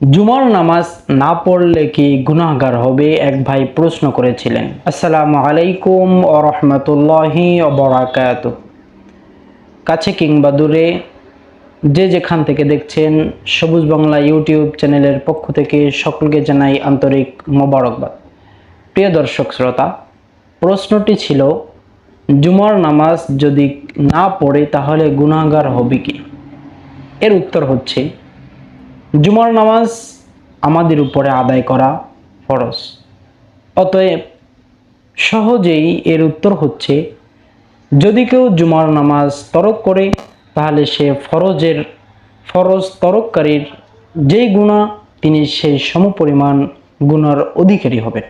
জুমার নামাজ না পড়লে কি গুনাহগার হবে? এক ভাই প্রশ্ন করেছিলেন। আসসালামু আলাইকুম ও রহমতুল্লাহি বরাকাত কাছে কিংবা দূরে যে যেখান থেকে দেখছেন, সবুজ বাংলা ইউটিউব চ্যানেলের পক্ষ থেকে সকলকে জানাই আন্তরিক মোবারকবাদ। প্রিয় দর্শক শ্রোতা, প্রশ্নটি ছিল, জুমার নামাজ যদি না পড়ে তাহলে গুনাহগার হবে কি? এর উত্তর হচ্ছে জুমার নামাজ আমাদের উপরে আদায় করা ফরজ। অতএব সহজেই এর উত্তর হচ্ছে, যদি কেউ জুমার নামাজ তরক করে, তাহলে সে ফরজের, ফরজ তরককারীর যেই গুণা তিনি সেই সমপরিমাণ গুণার অধিকারী হবেন।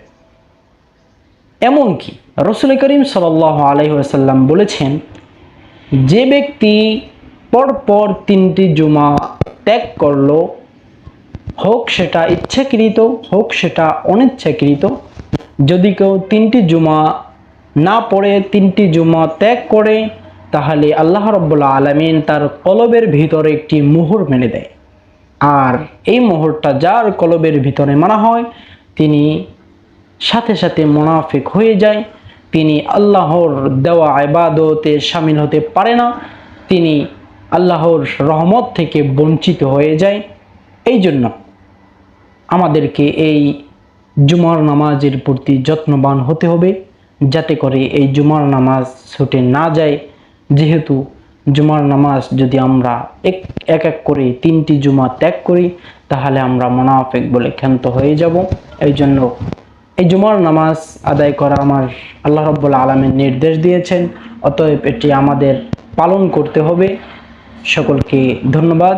এমনকি রসুল করিম সাল আলহিহাসাল্লাম বলেছেন, যে ব্যক্তি পরপর তিনটি জুমা ত্যাগ করল হোক সেটা ইচ্ছাকৃত, হোক সেটা অনিচ্ছাকৃত। যদি কেউ তিনটি জুমা না পড়ে, তিনটি জুমা ত্যাগ করে, তাহলে আল্লাহ রব্বুল্লা আলমিন তার কলবের ভিতরে একটি মোহর মেনে দেয়। আর এই মোহরটা যার কলবের ভিতরে মানা হয়, তিনি সাথে সাথে মোনাফিক হয়ে যায়। তিনি আল্লাহর দেওয়া আবাদতে সামিল হতে পারে না। তিনি আল্লাহর রহমত থেকে বঞ্চিত হয়ে যায়। এই জন্য আমাদেরকে এই জুমার নামাজের প্রতি যত্নবান হতে হবে, যাতে করে এই জুমার নামাজ ছুটে না যায়। যেহেতু জুমার নামাজ যদি আমরা এক এক এক করে তিনটি জুমা ত্যাগ করি, তাহলে আমরা মোনাফেক বলে ক্ষান্ত হয়ে যাব। এই জন্য এই জুমার নামাজ আদায় করা আমার আল্লাহ রব্বুল্লা আলমের নির্দেশ দিয়েছেন। অতএব এটি আমাদের পালন করতে হবে। সকলকে ধন্যবাদ।